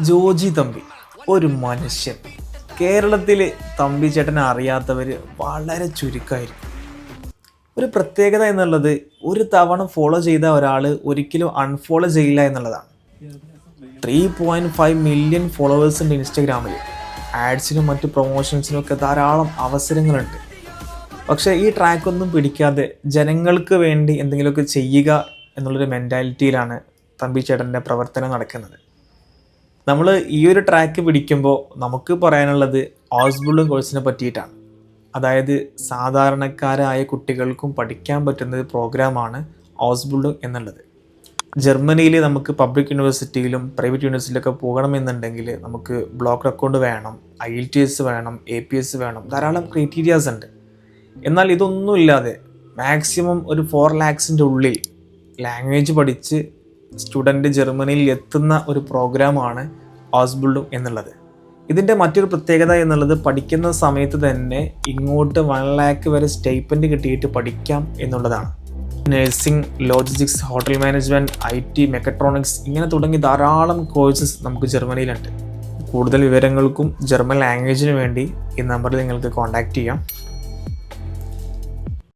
ജോജി തമ്പി ഒരു മനുഷ്യൻ. കേരളത്തിൽ തമ്പി ചേട്ടനെ അറിയാത്തവർ വളരെ ചുരുക്കമായിരിക്കും ഒരു പ്രത്യേകത എന്നുള്ളത് ഒരു തവണ ഫോളോ ചെയ്ത ഒരാൾ ഒരിക്കലും അൺഫോളോ ചെയ്യില്ല എന്നുള്ളതാണ്. Three point five million followers ഉണ്ട് ഇൻസ്റ്റഗ്രാമിൽ ആഡ്സിനും മറ്റു പ്രൊമോഷൻസിനും ഒക്കെ ധാരാളം അവസരങ്ങളുണ്ട്. പക്ഷേ ഈ ട്രാക്കൊന്നും പിടിക്കാതെ ജനങ്ങൾക്ക് വേണ്ടി എന്തെങ്കിലുമൊക്കെ ചെയ്യുക എന്നുള്ളൊരു മെന്റാലിറ്റിയിലാണ് തമ്പി ചേട്ടന്റെ പ്രവർത്തനം നടക്കുന്നത്. നമ്മൾ ഈ ഒരു ട്രാക്ക് പിടിക്കുമ്പോൾ നമുക്ക് പറയാനുള്ളത് ഓസ്ബുള്ളും കോഴ്സിനെ പറ്റിയിട്ടാണ്. അതായത് സാധാരണക്കാരായ കുട്ടികൾക്കും പഠിക്കാൻ പറ്റുന്ന ഒരു പ്രോഗ്രാമാണ് ഓസ്ബുള്ളും എന്നുള്ളത്. ജർമ്മനിയിൽ നമുക്ക് പബ്ലിക് യൂണിവേഴ്സിറ്റിയിലും പ്രൈവറ്റ് യൂണിവേഴ്സിറ്റിയിലൊക്കെ പോകണമെന്നുണ്ടെങ്കിൽ നമുക്ക് ബ്ലോക്ക് അക്കൗണ്ട് വേണം ഐ എൽ ടി എസ് വേണം എ പി എസ് വേണം ധാരാളം ക്രൈറ്റീരിയാസ് ഉണ്ട്. എന്നാൽ ഇതൊന്നുമില്ലാതെ മാക്സിമം ഒരു ഫോർ ലാക്സിന്റെ ഉള്ളിൽ ലാംഗ്വേജ് പഠിച്ച് സ്റ്റുഡന്റ് ജർമ്മനിയിൽ എത്തുന്ന ഒരു പ്രോഗ്രാമാണ് ഹോസ്ബിൾഡും എന്നുള്ളത്. ഇതിന്റെ മറ്റൊരു പ്രത്യേകത എന്നുള്ളത് പഠിക്കുന്ന സമയത്ത് തന്നെ ഇങ്ങോട്ട് വൺ ലാക്ക് വരെ സ്റ്റൈപ്പൻഡ് കിട്ടിയിട്ട് പഠിക്കാം എന്നുള്ളതാണ്. Nursing logistics hotel management I T mechatronics ഇങ്ങനെ തുടങ്ങി ധാരാളം കോഴ്സസ് നമുക്ക് ജർമ്മനിയിലുണ്ട്. കൂടുതൽ വിവരങ്ങൾക്കും ജർമ്മൻ ലാംഗ്വേജിനു വേണ്ടി ഈ നമ്പറിൽ നിങ്ങൾക്ക് കോൺടാക്റ്റ് ചെയ്യാം.